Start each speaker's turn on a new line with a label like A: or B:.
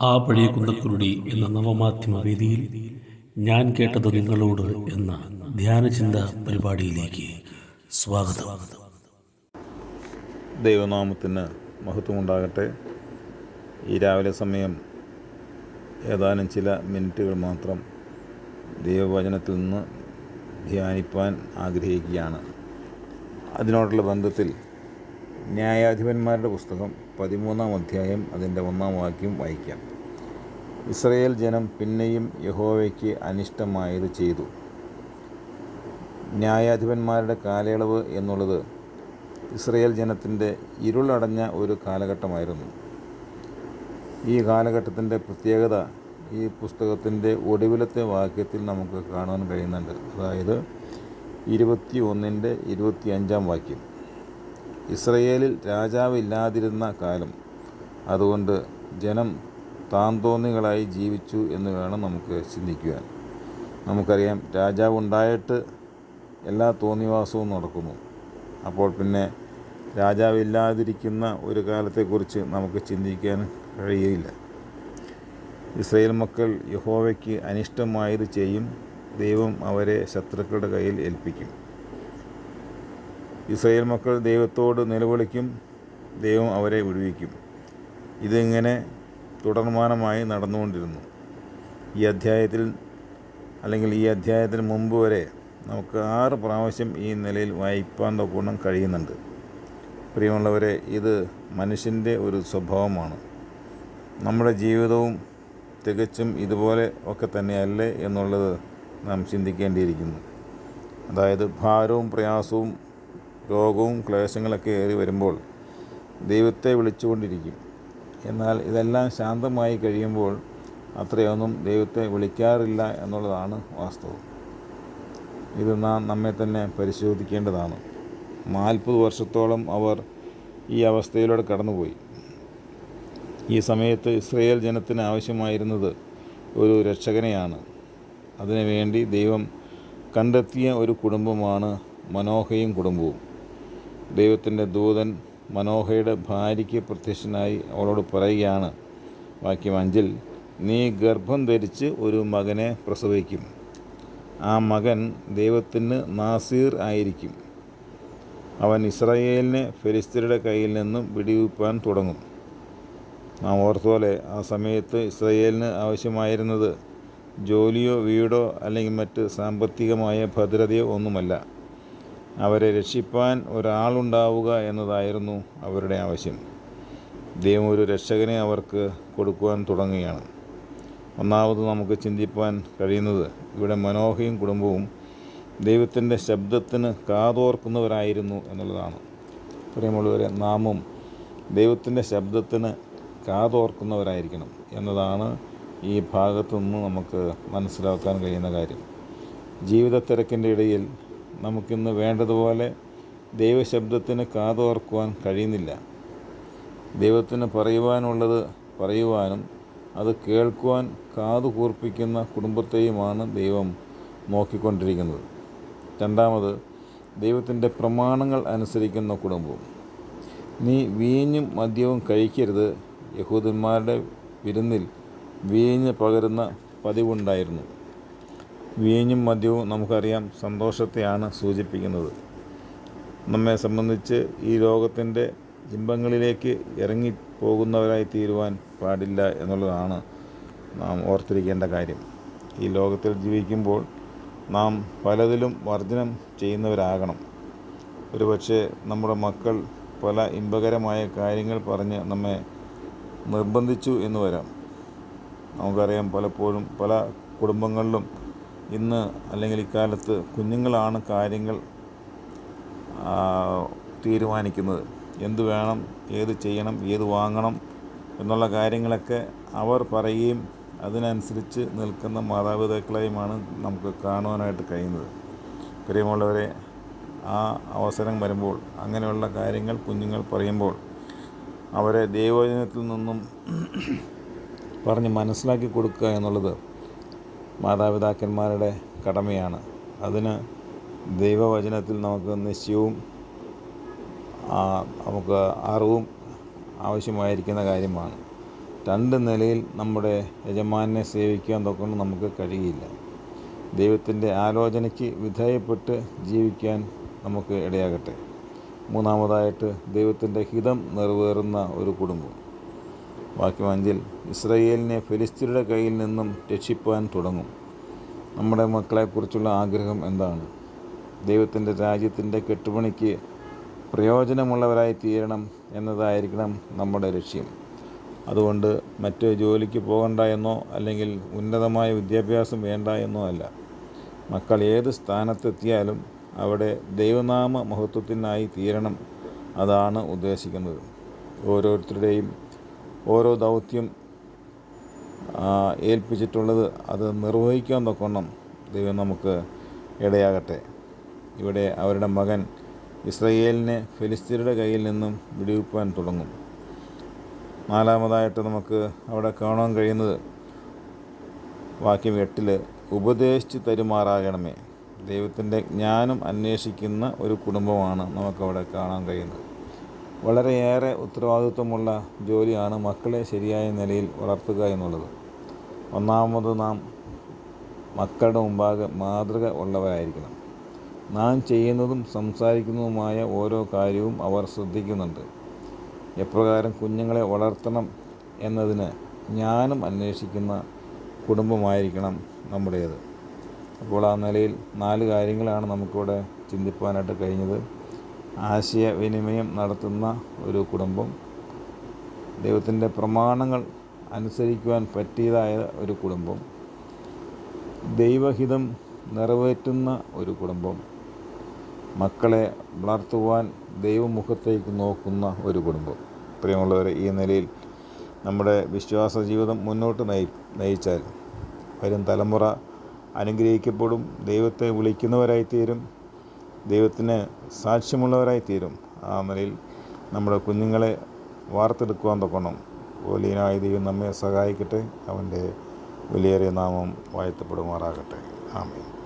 A: ആ പഴയ കുന്തക്കുരുടി എന്ന നവമാധ്യമ വേദിയിൽ ഞാൻ കേട്ടത് നിങ്ങളോട് എന്ന ധ്യാനചിന്ത പരിപാടിയിലേക്ക് സ്വാഗതം.
B: ദൈവനാമത്തിന് മഹത്വമുണ്ടാകട്ടെ. ഈ രാവിലെ സമയം ഏതാനും ചില മിനിറ്റുകൾ മാത്രം ദൈവവചനത്തിൽ നിന്ന് ധ്യാനിപ്പാൻ ആഗ്രഹിക്കുകയാണ്. അതിനോടുള്ള ബന്ധത്തിൽ ന്യായാധിപന്മാരുടെ പുസ്തകം പതിമൂന്നാം അധ്യായം അതിന്റെ ഒന്നാം വാക്യം വായിക്കാം. ഇസ്രയേൽ ജനം പിന്നെയും യഹോവയ്ക്ക് അനിഷ്ടമായത് ചെയ്തു. ന്യായാധിപന്മാരുടെ കാലയളവ് എന്നുള്ളത് ഇസ്രയേൽ ജനത്തിന്റെ ഇരുളടഞ്ഞ ഒരു കാലഘട്ടമായിരുന്നു. ഈ കാലഘട്ടത്തിന്റെ പ്രത്യേകത ഈ പുസ്തകത്തിന്റെ ഒടുവിലത്തെ വാക്യത്തിൽ നമുക്ക് കാണാൻ കഴിയുന്നുണ്ട്. അതായത് ഇരുപത്തി ഒന്നിന്റെ ഇരുപത്തി അഞ്ചാം വാക്യം. ഇസ്രയേലിൽ രാജാവില്ലാതിരുന്ന കാലം അതുകൊണ്ട് ജനം താന്തോന്നികളായി ജീവിച്ചു എന്ന് വേണം നമുക്ക് ചിന്തിക്കുവാൻ. നമുക്കറിയാം രാജാവ് ഉണ്ടായിട്ട് എല്ലാ തോന്നിവാസവും നടക്കുന്നു. അപ്പോൾ പിന്നെ രാജാവില്ലാതിരിക്കുന്ന ഒരു കാലത്തെക്കുറിച്ച് നമുക്ക് ചിന്തിക്കാൻ കഴിയില്ല. ഇസ്രയേൽ മക്കൾ യഹോവയ്ക്ക് അനിഷ്ടമായത് ചെയ്യും. ദൈവം അവരെ ശത്രുക്കളുടെ കയ്യിൽ ഏൽപ്പിക്കും. ഇസ്രയേൽ മക്കൾ ദൈവത്തോട് നിലവിളിക്കും. ദൈവം അവരെ വിടുവിക്കും. ഇതിങ്ങനെ തുടർമാനമായി നടന്നുകൊണ്ടിരുന്നു. ഈ അധ്യായത്തിൽ അല്ലെങ്കിൽ ഈ അധ്യായത്തിന് മുമ്പ് വരെ നമുക്ക് ആറ് പ്രാവശ്യം ഈ നിലയിൽ വായിപ്പാൻ തൊക്കണം കഴിയുന്നുണ്ട്. പ്രിയമുള്ളവരെ ഇത് മനുഷ്യന്റെ ഒരു സ്വഭാവമാണ്. നമ്മുടെ ജീവിതവും തികച്ചും ഇതുപോലെ ഒക്കെ തന്നെയല്ലേ എന്നുള്ളത് നാം ചിന്തിക്കേണ്ടിയിരിക്കുന്നു. അതായത് ഭാരവും പ്രയാസവും രോഗവും ക്ലേശങ്ങളൊക്കെ ഏറി വരുമ്പോൾ ദൈവത്തെ വിളിച്ചുകൊണ്ടിരിക്കും. എന്നാൽ ഇതെല്ലാം ശാന്തമായി കഴിയുമ്പോൾ അത്രയൊന്നും ദൈവത്തെ വിളിക്കാറില്ല എന്നുള്ളതാണ് വാസ്തവം. ഇത് നാം നമ്മെ തന്നെ പരിശോധിക്കേണ്ടതാണ്. നാൽപ്പത് വർഷത്തോളം അവർ ഈ അവസ്ഥയിലൂടെ കടന്നുപോയി. ഈ സമയത്ത് ഇസ്രയേൽ ജനത്തിന് ആവശ്യമായിരുന്നത് ഒരു രക്ഷകനെയാണ്. അതിനുവേണ്ടി ദൈവം കണ്ടെത്തിയ ഒരു കുടുംബമാണ് മനോഹയും കുടുംബവും. ദൈവത്തിന്റെ ദൂതൻ മനോഹയുടെ ഭാര്യയ്ക്ക് പ്രത്യക്ഷനായി അവളോട് പറയുകയാണ്. വാക്യം അഞ്ചിൽ നീ ഗർഭം ധരിച്ച് ഒരു മകനെ പ്രസവിക്കും. ആ മകൻ ദൈവത്തിന് നാസീർ ആയിരിക്കും. അവൻ ഇസ്രായേലിനെ ഫെലിസ്തീനയുടെ കയ്യിൽ നിന്നും വിടിവിപ്പാൻ തുടങ്ങും. നാം ഓർത്തുപോലെ ആ സമയത്ത് ഇസ്രയേലിന് ആവശ്യമായിരുന്നത് ജോലിയോ വീടോ അല്ലെങ്കിൽ മറ്റ് സാമ്പത്തികമായ ഭദ്രതയോ ഒന്നുമല്ല. അവരെ രക്ഷിപ്പാൻ ഒരാളുണ്ടാവുക എന്നതായിരുന്നു അവരുടെ ആവശ്യം. ദൈവം ഒരു രക്ഷകനെ അവർക്ക് കൊടുക്കുവാൻ തുടങ്ങുകയാണ്. ഒന്നാമത് നമുക്ക് ചിന്തിപ്പാൻ കഴിയുന്നത് ഇവിടെ മനോഹയും കുടുംബവും ദൈവത്തിന്റെ ശബ്ദത്തിന് കാതോർക്കുന്നവരായിരുന്നു എന്നുള്ളതാണ്. പ്രിയമുള്ളവരെ നാമും ദൈവത്തിന്റെ ശബ്ദത്തിന് കാതോർക്കുന്നവരായിരിക്കണം എന്നതാണ് ഈ ഭാഗത്തു നിന്ന് നമുക്ക് മനസ്സിലാക്കാൻ കഴിയുന്ന കാര്യം. ജീവിത തിരക്കിന്റെ ഇടയിൽ നമുക്കിന്ന് വേണ്ടതുപോലെ ദൈവശബ്ദത്തിന് കാതോർക്കുവാൻ കഴിയുന്നില്ല. ദൈവത്തിന് പറയുവാനുള്ളത് പറയുവാനും അത് കേൾക്കുവാൻ കാതു കൂർപ്പിക്കുന്ന കുടുംബത്തെയുമാണ് ദൈവം നോക്കിക്കൊണ്ടിരിക്കുന്നത്. രണ്ടാമത് ദൈവത്തിന്റെ പ്രമാണങ്ങൾ അനുസരിക്കുന്ന കുടുംബം നീ വീഞ്ഞും മദ്യവും കഴിക്കരുത്. യഹൂദന്മാരുടെ വിരുന്നിൽ വീഞ്ഞ് പകരുന്ന പതിവുണ്ടായിരുന്നു. വീഞ്ഞും മദ്യവും നമുക്കറിയാം സന്തോഷത്തെയാണ് സൂചിപ്പിക്കുന്നത്. നമ്മെ സംബന്ധിച്ച് ഈ ലോകത്തിന്റെ ഇമ്പങ്ങളിലേക്ക് ഇറങ്ങി പോകുന്നവരായി തീരുവാൻ പാടില്ല എന്നുള്ളതാണ് നാം ഓർത്തിരിക്കേണ്ട കാര്യം. ഈ ലോകത്തിൽ ജീവിക്കുമ്പോൾ നാം പലതിലും വർജനം ചെയ്യുന്നവരാകണം. ഒരുപക്ഷെ നമ്മുടെ മക്കൾ പല ഇമ്പകരമായ കാര്യങ്ങൾ പറഞ്ഞ് നമ്മെ നിർബന്ധിച്ചു എന്ന് വരാം. നമുക്കറിയാം പലപ്പോഴും പല കുടുംബങ്ങളിലും ഇന്ന് അല്ലെങ്കിൽ ഇക്കാലത്ത് കുഞ്ഞുങ്ങളാണ് കാര്യങ്ങൾ തീരുമാനിക്കുന്നത്. എന്ത് വേണം ഏത് ചെയ്യണം ഏത് വാങ്ങണം എന്നുള്ള കാര്യങ്ങളൊക്കെ അവർ പറയുകയും അതിനനുസരിച്ച് നിൽക്കുന്ന മാതാപിതാക്കളെയുമാണ് നമുക്ക് കാണുവാനായിട്ട് കഴിയുന്നത്. പ്രിയമുള്ളവരെ ആ അവസരം വരുമ്പോൾ അങ്ങനെയുള്ള കാര്യങ്ങൾ കുഞ്ഞുങ്ങൾ പറയുമ്പോൾ അവരെ ദൈവവചനത്തിൽ നിന്നും പറഞ്ഞ് മനസ്സിലാക്കി കൊടുക്കുക എന്നുള്ളത് മാതാപിതാക്കന്മാരുടെ കടമയാണ്. അതിന് ദൈവവചനത്തിൽ നമുക്ക് നിശ്ചയവും നമുക്ക് അറിവും ആവശ്യമായിരിക്കുന്ന കാര്യമാണ്. രണ്ട് നിലയിൽ നമ്മുടെ യജമാനെ സേവിക്കാൻ തൊക്കൊണ്ട് നമുക്ക് കഴിയില്ല. ദൈവത്തിന്റെ ആലോചനയ്ക്ക് വിധേയപ്പെട്ട് ജീവിക്കാൻ നമുക്ക് ഇടയാകട്ടെ. മൂന്നാമതായിട്ട് ദൈവത്തിന്റെ ഹിതം നിറവേറുന്ന ഒരു കുടുംബം. വാക്യം അഞ്ചിൽ ഇസ്രയേലിനെ ഫിലിസ്തീനയുടെ കയ്യിൽ നിന്നും രക്ഷിപ്പാൻ തുടങ്ങും. നമ്മുടെ മക്കളെക്കുറിച്ചുള്ള ആഗ്രഹം എന്താണ്? ദൈവത്തിന്റെ രാജ്യത്തിന്റെ കെട്ടുപണിക്ക് പ്രയോജനമുള്ളവരായി തീരണം എന്നതായിരിക്കണം നമ്മുടെ ലക്ഷ്യം. അതുകൊണ്ട് മറ്റ് ജോലിക്ക് പോകണ്ട എന്നോ അല്ലെങ്കിൽ ഉന്നതമായ വിദ്യാഭ്യാസം വേണ്ട എന്നോ അല്ല. മക്കൾ ഏത് സ്ഥാനത്തെത്തിയാലും അവിടെ ദൈവനാമ മഹത്വത്തിനായി തീരണം അതാണ് ഉദ്ദേശിക്കുന്നത്. ഓരോരുത്തരുടെയും ഓരോ ദൗത്യം ഏൽപ്പിച്ചിട്ടുള്ളത് അത് നിർവഹിക്കാൻ തക്കോണം ദൈവം നമുക്ക് ഇടയാകട്ടെ. ഇവിടെ അവരുടെ മകൻ ഇസ്രയേലിനെ ഫിലിസ്തീനയുടെ കയ്യിൽ നിന്നും വിടുവിപ്പാൻ തുടങ്ങും. നാലാമതായിട്ട് നമുക്ക് അവിടെ കാണാൻ കഴിയുന്നത് വാക്യം എട്ടിൽ ഉപദേശിച്ച് തരുമാറാകണമേ. ദൈവത്തിന്റെ ജ്ഞാനം അന്വേഷിക്കുന്ന ഒരു കുടുംബമാണ് നമുക്കവിടെ കാണാൻ കഴിയുന്നത്. വളരെയേറെ ഉത്തരവാദിത്വമുള്ള ജോലിയാണ് മക്കളെ ശരിയായ നിലയിൽ വളർത്തുക എന്നുള്ളത്. ഒന്നാമത് നാം മക്കളുടെ മുമ്പാകെ മാതൃക ഉള്ളവരായിരിക്കണം. നാം ചെയ്യുന്നതും സംസാരിക്കുന്നതുമായ ഓരോ കാര്യവും അവർ ശ്രദ്ധിക്കുന്നുണ്ട്. എപ്രകാരം കുഞ്ഞുങ്ങളെ വളർത്തണം എന്നതിന് ജ്ഞാനം അന്വേഷിക്കുന്ന കുടുംബമായിരിക്കണം നമ്മുടേത്. അപ്പോൾ ആ നിലയിൽ നാല് കാര്യങ്ങളാണ് നമുക്കിവിടെ ചിന്തിപ്പാനായിട്ട് കഴിഞ്ഞത്. ആശയവിനിമയം നടത്തുന്ന ഒരു കുടുംബം ദൈവത്തിന്റെ പ്രമാണങ്ങൾ അനുസരിക്കുവാൻ പറ്റിയതായ ഒരു കുടുംബം ദൈവഹിതം നിറവേറ്റുന്ന ഒരു കുടുംബം മക്കളെ വളർത്തുവാൻ ദൈവമുഖത്തേക്ക് നോക്കുന്ന ഒരു കുടുംബം. പ്രിയമുള്ളവരെ ഈ നിലയിൽ നമ്മുടെ വിശ്വാസ ജീവിതം മുന്നോട്ട് നയി നയിച്ചാൽ വരും തലമുറ അനുഗ്രഹിക്കപ്പെടും. ദൈവത്തെ വിളിക്കുന്നവരായിത്തീരും. ദൈവത്തിന് സാക്ഷ്യമുള്ളവരായിത്തീരും. ആ നിലയിൽ നമ്മുടെ കുഞ്ഞുങ്ങളെ വാർത്തെടുക്കുവാൻ തൊക്കണം ഓലീനായ ദൈവം നമ്മെ സഹായിക്കട്ടെ. അവന്റെ വലിയേറിയ നാമം വാഴ്ത്തപ്പെടുമാറാകട്ടെ. ആമേൻ.